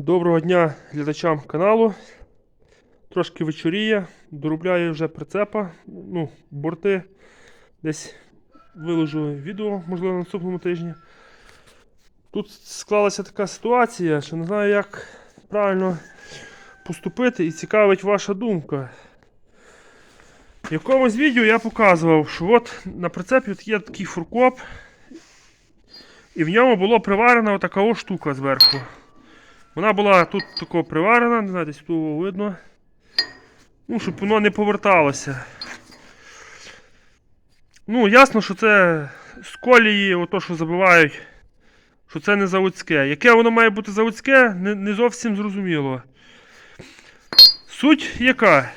Доброго дня глядачам каналу. Трошки вечоріє, доробляю вже прицепа, ну, борти. Десь виложу відео, можливо, на наступному тижні. Тут склалася така ситуація, що не знаю, як правильно поступити і цікавить ваша думка. В якомусь відео я показував, що от на прицепі от є такий фуркоп, і в ньому було приварена отака штука зверху. Вона була тут тако приварена, не знаю, десь тут видно. Ну, щоб воно не поверталося. Ну, ясно, що це з колії, ото, що забивають, що це не заводське. Яке воно має бути заводське, не, не зовсім зрозуміло. Суть яка?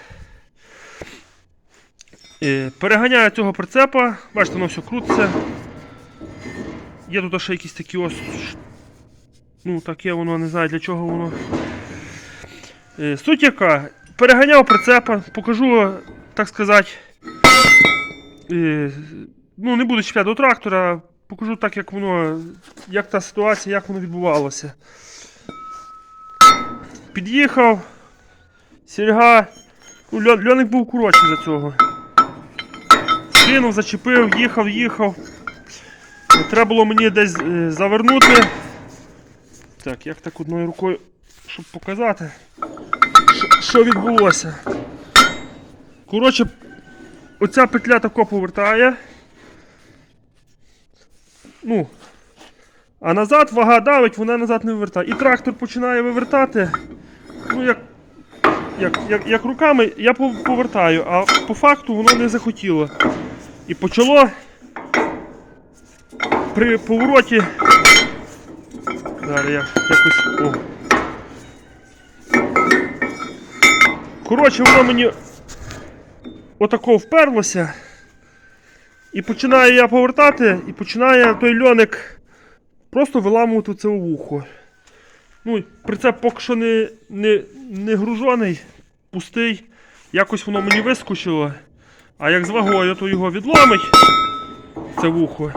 Е, Переганяю цього прицепа, бачите, воно все крутиться. Є тут ще якісь такі ось Ну, таке воно не знаю для чого воно. Е, Суть яка? Переганяв прицепа, покажу, так сказати. е, Ну, не буду чіпляти до трактора, покажу так, як воно, як та ситуація, як воно відбувалося. Під'їхав. Серега. Ну, льо- льоник був коротший за цього. Скинув, зачепив, їхав, їхав. Треба було мені десь е, завернути. Так, як так одною рукою, щоб показати, що, відбулося. Коротше, оця петля тако повертає. Ну, а назад вага давить, вона назад не вивертає. І трактор починає вивертати. Ну, як, як, як, як руками я повертаю, а по факту воно не захотіло. І почало при повороті Зараз я якось. О. Коротше, воно мені отако вперлося. І починаю я повертати, і починає той льоник просто виламувати це вухо. Ну, прицеп поки що не, не, не гружений, пустий. Якось воно мені вискочило. А як з вагою, то його відломить це вухо.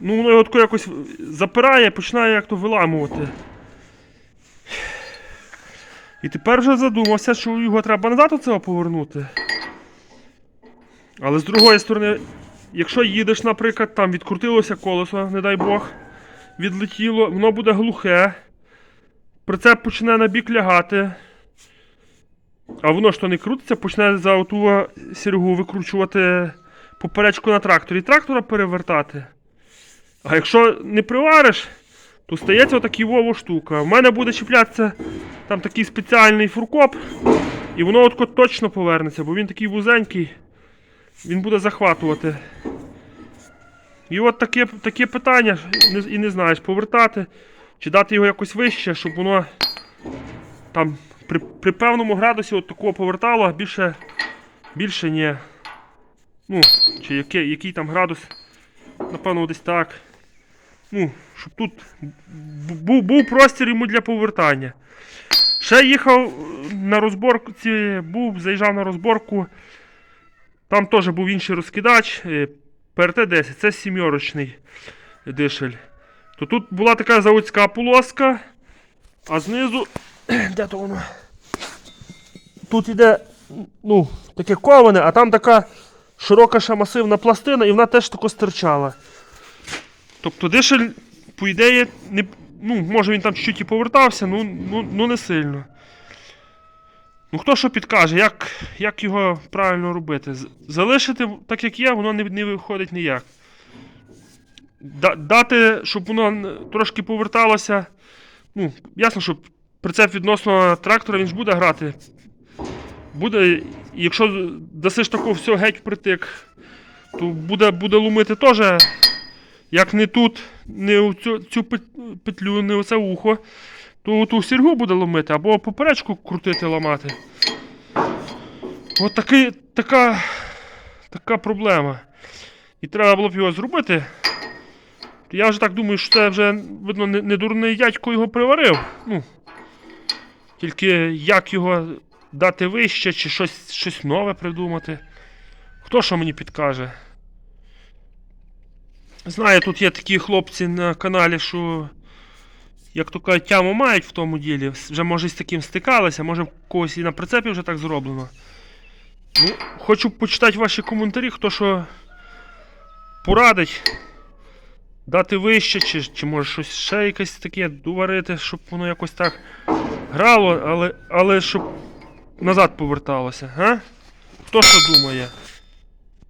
Ну, воно його якось запирає, починає як то виламувати. І тепер вже задумався, що його треба назад оцього повернути. Але з другої сторони, якщо їдеш, наприклад, там відкрутилося колесо, не дай Бог, відлетіло, воно буде глухе, прицеп почне на бік лягати. А воно ж то не крутиться, почне за оту сіргу викручувати поперечку на тракторі. І трактора перевертати. А якщо не привариш, то стається отакий вову штука. У мене буде чіплятися там такий спеціальний фуркоп, і воно отко точно повернеться, бо він такий вузенький, він буде захватувати. І от таке, таке питання, і не знаєш, повертати, чи дати його якось вище, щоб воно там при, при певному градусі от такого повертало, а більше, більше ні. Ну, чи який, який там градус. Напевно, десь так. Ну, щоб тут був, був простір йому для повертання. Ще їхав на розборці, був, заїжджав на розборку. Там теж був інший розкидач. е, ПРТ-10, це сімьорочний дишель. То тут була така заводська полоска, а знизу. Де то воно? Тут іде ну, таке коване, а там така широка ще масивна пластина, і вона теж тако стирчала. Тобто дишель, по ідеї, не, ну, може він там чуть-чуть і повертався, ну, ну, ну не сильно. Ну хто що підкаже, як, як його правильно робити? Залишити так, як є, воно не, не виходить ніяк. Дати, щоб воно трошки поверталося. Ну, ясно, що прицеп відносно трактора він ж буде грати. Буде, і якщо дасиш такого все геть впритик, то буде, буде ломити теж як не тут, не у цю, цю петлю, не у це вухо, то ту сіргу буде ломити або поперечку крутити ламати. От такий, така, така проблема. І треба було б його зробити. Я вже так думаю, що це вже, видно, не, не дурний дядько його приварив. Ну, тільки як його дати вище, чи щось, щось нове придумати. Хто що мені підкаже? Знаю, тут є такі хлопці на каналі, що як то кажуть, тяму мають в тому ділі. Вже може з таким стикалися, може в когось і на прицепі вже так зроблено. Ну, хочу почитати ваші коментарі, хто що порадить. Дати вище, чи, чи може щось ще якесь таке доварити, щоб воно якось так грало, але, але щоб назад поверталося, га? Хто що думає?